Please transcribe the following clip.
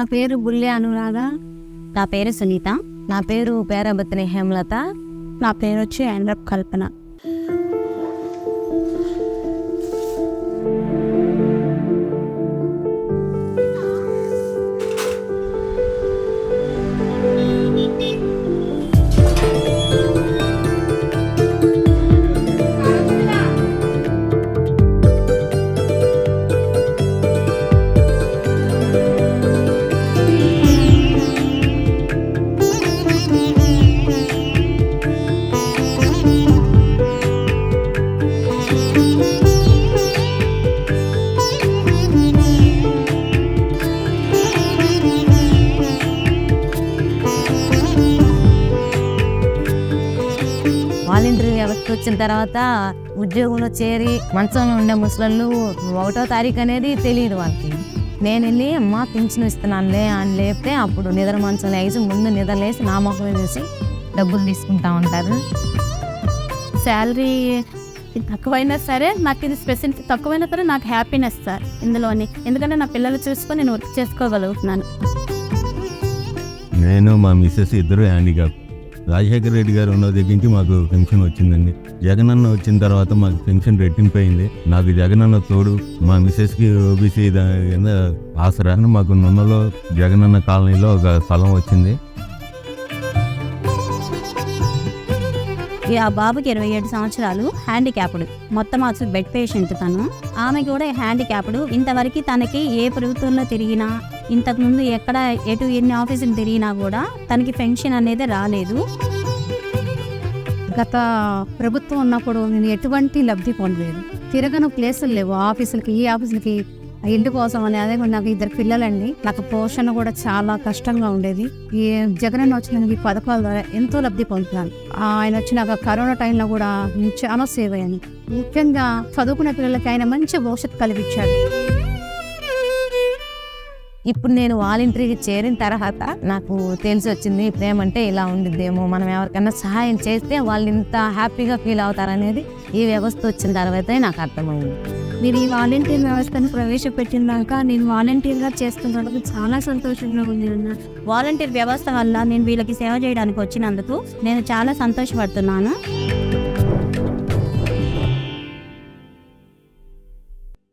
నా పేరు బుల్లె అనురాధ. నా పేరు సునీత. నా పేరు పేరాబత్తిని హేమలత. నా పేరు వచ్చి ఆండ్రప్ కల్పన. వాలంటీర్ వ్యవస్థ వచ్చిన తర్వాత ఉద్యోగంలో చేరి మంచంలో ఉండే ముసలు ఒకటో తారీఖు అనేది తెలియదు వాళ్ళకి. నేను వెళ్ళి అమ్మ పింఛను ఇస్తున్నానులే అని లేపితే అప్పుడు నిద్ర మంచం లేచి ముందు నిద్రలేసి నా మొహం వేసి డబ్బులు తీసుకుంటా ఉంటారు. శాలరీ తక్కువైనా సరే నాకు ఇది స్పెసిఫిక్ తక్కువైనా సరే నాకు హ్యాపీనెస్ సార్ ఇందులోని. ఎందుకంటే నా పిల్లలు చూసుకొని నేను వర్క్ చేసుకోగలుగుతున్నాను. నేను మా మిస్సెస్ ఇద్దరు హ్యాండిక్యాప్ రాజశేఖర రెడ్డి గారు ఉన్న దగ్గర నుంచి మాకు పెన్షన్ వచ్చిందండి. జగనన్న వచ్చిన తర్వాత మాకు పెన్షన్ రెట్టింపైంది. నాకు నాకు జగనన్న తోడు మా మిస్సెస్కి ఓబీసీ కింద ఆసరా మాకు నున్నలో జగనన్న కాలనీలో ఒక స్థలం వచ్చింది. ఆ బాబుకి ఇరవై ఏడు సంవత్సరాలు హ్యాండిక్యాప్డ్. మొత్తం అసలు బెడ్ పేషెంట్ తను. ఆమె కూడా హ్యాండిక్యాప్డ్. ఇంతవరకు తనకి ఏ ప్రభుత్వంలో తిరిగినా ఇంతకుముందు ఎక్కడ ఎటు ఎన్ని ఆఫీసులు తిరిగినా కూడా తనకి పెన్షన్ అనేది రాలేదు. గత ప్రభుత్వం ఉన్నప్పుడు నేను ఎటువంటి లబ్ధి పొందలేదు. తిరగను ప్లేసులు లేవు ఆఫీసులకి ఈ ఆఫీసులకి. ఇల్లు ఇంటి కోసం అని అదే నాకు ఇద్దరు పిల్లలండి. నాకు పోషణ కూడా చాలా కష్టంగా ఉండేది. ఈ జగనన్న వచ్చిన ఈ పథకాల ద్వారా ఎంతో లబ్ధి పొందుతున్నాను. ఆయన వచ్చినాక కరోనా టైంలో కూడా నేను చాలా సేవ్ అయ్యాను. ముఖ్యంగా చదువుకునే పిల్లలకి ఆయన మంచి భవిష్యత్తు కల్పించాడు ఇప్పుడు నేను వాలంటరీకి చేరిన తర్వాత నాకు తెలిసి వచ్చింది ప్రేమ అంటే ఇలా ఉండిద్దేమో. మనం ఎవరికైనా సహాయం చేస్తే వాళ్ళు ఇంత హ్యాపీగా ఫీల్ అవుతారనేది ఈ వ్యవస్థ వచ్చిన తర్వాతే నాకు అర్థమైంది. మీరు ఈ వాలంటీర్ వ్యవస్థను ప్రవేశపెట్టినాక నేను వాలంటీర్గా చేస్తున్నందుకు చాలా సంతోషంగా ఉంది అన్న. వాలంటీర్ వ్యవస్థ వల్ల నేను వీళ్ళకి సేవ చేయడానికి వచ్చినందుకు నేను చాలా సంతోషపడుతున్నాను.